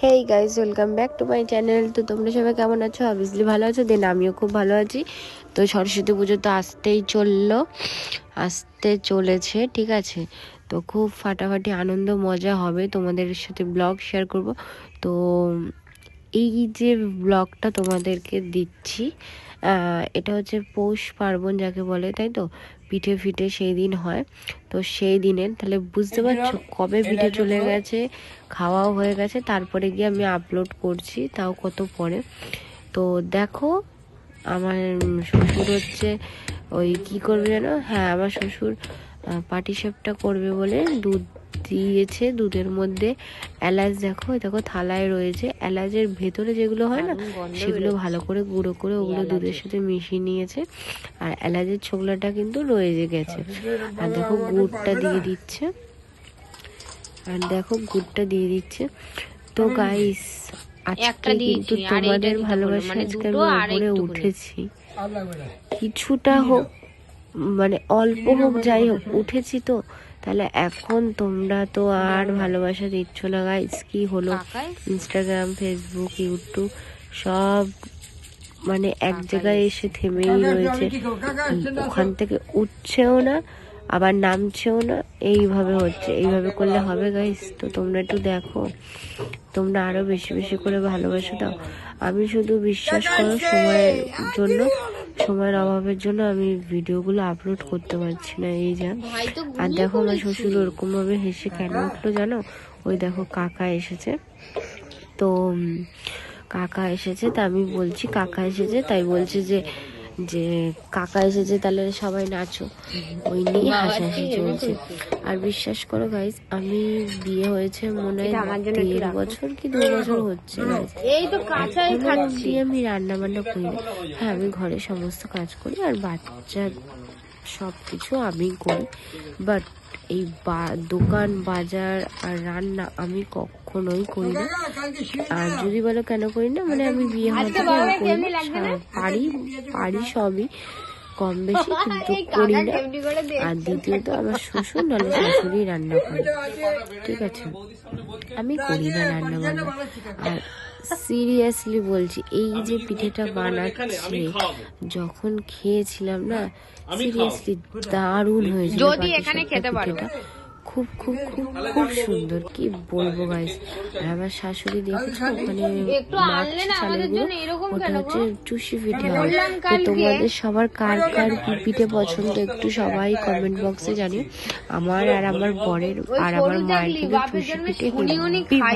Hey guys welcome back to my channel তো তোমরা সবাই কেমন আছো? অবভিয়াসলি ভালো আছো দেন আমিও খুব ভালো আছি। তো সরস্বতী পুজো তো আসতেই চলল, আসতে চলেছে, ঠিক আছে? তো খুব ফাটাফাটি আনন্দ, মজা হবে। তোমাদের সাথে ব্লগ শেয়ার করব। তো এই যে ব্লগটা তোমাদেরকে দিচ্ছি এটা হচ্ছে পৌষ পার্বণ যাকে বলে তাই তো? পিঠে ফিঠে সেই দিন হয়। তো সেই দিনের তাহলে বুঝতে পারছ কবে পিঠে চলে গেছে খাওয়াও হয়ে গেছে তারপরে গিয়ে আমি আপলোড করছি তাও কত পরে। তো দেখো আমার শ্বশুর হচ্ছে ওই কি করবে যেন হ্যাঁ আমার শ্বশুর পাটি সাপটা করবে বলে দুধ দিয়েছে দুধের মধ্যে এলাচ দেখো দেখো থালায় রয়েছে। এলাচের ভেতরে যেগুলো হয় না সেগুলো ভালো করে গুঁড়ো করে ওগুলো দুধের সাথে মিশিয়ে নিয়েছে। আর এলাচের ছোকলাটা কিন্তু রয়ে গেছে। আর দেখো গুড়টা দিয়ে দিচ্ছে। আর দেখো গুড়টা দিয়ে দিচ্ছে। তো গাইস আজকে কিন্তু তোমাদের ভালোবাসা মানে আজকে আমি। উঠেছি। কিছুটা হোক মানে অল্প হোক যাই হোক উঠেছি তো। তাহলে এখন তোমরা তো আর ভালোবাসা দিচ্ছ না গাইস কি হলো? ইনস্টাগ্রাম ফেসবুক ইউটিউব সব মানে এক জায়গায় এসে থেমেই রয়েছে। ওখান থেকে উঠছেও না আবার নামছেও না। এইভাবে হচ্ছে এইভাবে করলে হবে গাইস তো তোমরা একটু দেখো। তোমরা আরও বেশি বেশি করে ভালোবাসা দাও। আমি শুধু বিশ্বাস করো সময়ের জন্য সময়ের অভাবের জন্য আমি ভিডিওগুলো আপলোড করতে পারছি না এই যা। আর দেখো আমার শ্বশুর ওরকম ভাবে হেসে কেন উঠল জানো? ওই দেখো কাকা এসেছে। তো কাকা এসেছে তা আমি বলছি কাকা এসেছে তাই বলছে যে যে কাকা এসেছে তাহলে সবাই নাচো। ওই নিয়ে হাসাহাসি চলছে। আর বিশ্বাস করো গাইজ আমি বিয়ে হয়েছে মনে হয় দেড় বছর কি দু বছর হচ্ছে guys। এই তো কাঁচাই আমি রান্না বান্না করি হ্যাঁ আমি ঘরে সমস্ত কাজ করি আর বাচ্চা সব কিছু আমি করি। বাট এই বা- দোকান বাজার আর রান্না আমি কখনোই করি না। আর যদি বলো কেন করি না মানে আমি বিয়ে হওয়া করি না। পারি পারি সবই। কম বেশি কিন্তু করি না আর দ্বিতীয়ত আমার শ্বশুর নাহলে শাশুড়ি রান্না করে। ঠিক আছে? আমি করি না রান্না বান্না আর সিরিয়াসলি বলছি এই যে পিঠেটা বানাচ্ছে যখন খেয়েছিলাম না সিরিয়াসলি দারুণ হয়েছিল যদি এখানে খেতে পারো। খুব খুব খুব খুব সুন্দর। কি বলব গাইস আর আমার শাশুড়ি দেখেছ? ওখানে ওটা হচ্ছে চুষি পিঠে হয়। তো তোমাদের সবার কার কার কি পিঠে পছন্দ একটু সবাই কমেন্ট বক্সে জানিও। আমার আর আমার বরের আর আমার মায়ের কিন্তু চুষি পিঠে